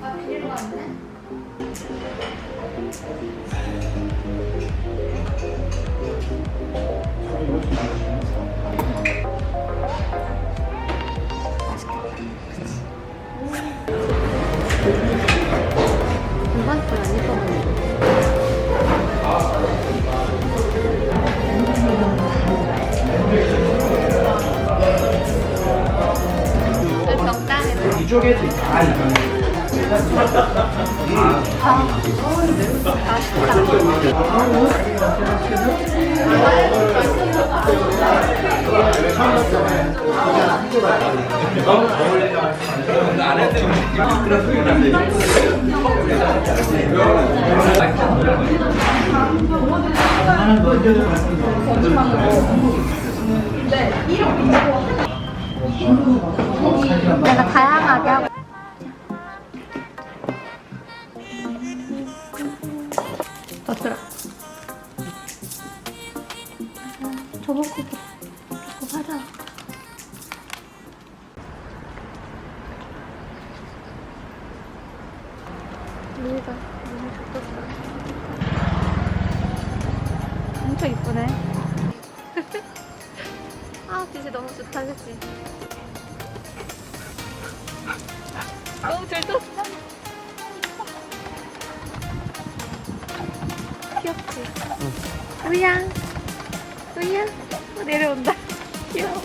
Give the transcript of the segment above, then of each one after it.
아, 비리로 갔네? 이건 이쪽에도 내가 다양하게 하고. 더 들어 저보고 저거 하자. 여기가 너무 좋겠어 엄청 이쁘네. 아 빛이 너무 좋다 그치? 들떴어. 귀엽지? 우야. 우야. 어, 내려온다. 귀여워.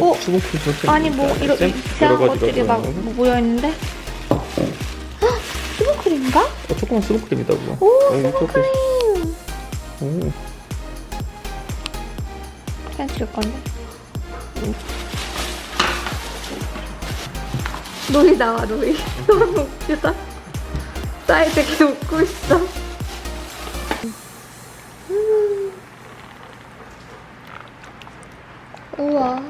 어? 어? 수분크 저렇게 아니 뭐 이런 쌤? 이상한 것들이 막? 모여 있는데. 헉, 수분크림인가? 어, 조그만 수분크림이다 그거 오, 어, 수분크림. 오. 그냥 줄 건데. 노이 나와 노이. 너무 웃기다. 나이 되게 웃고 있어. 음. 우와.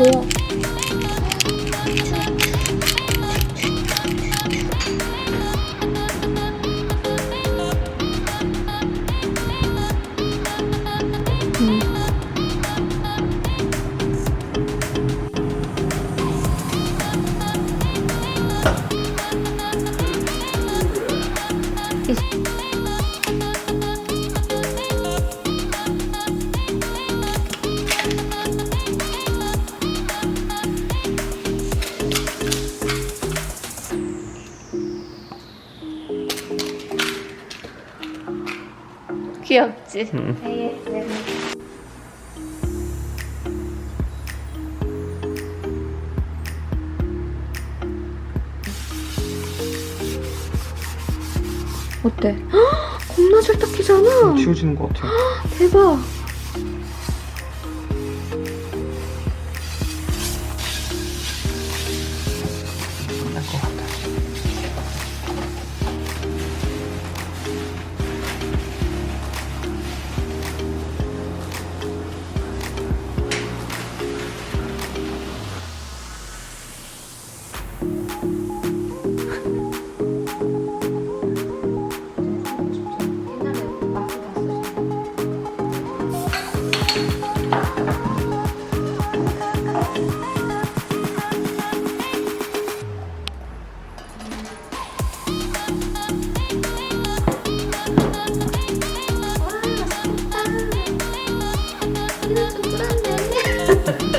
뭐 귀엽지? 응. 어때? 겁나 잘 닦이잖아. 지워지는 음, 것 같아. 대박. Ha ha ha.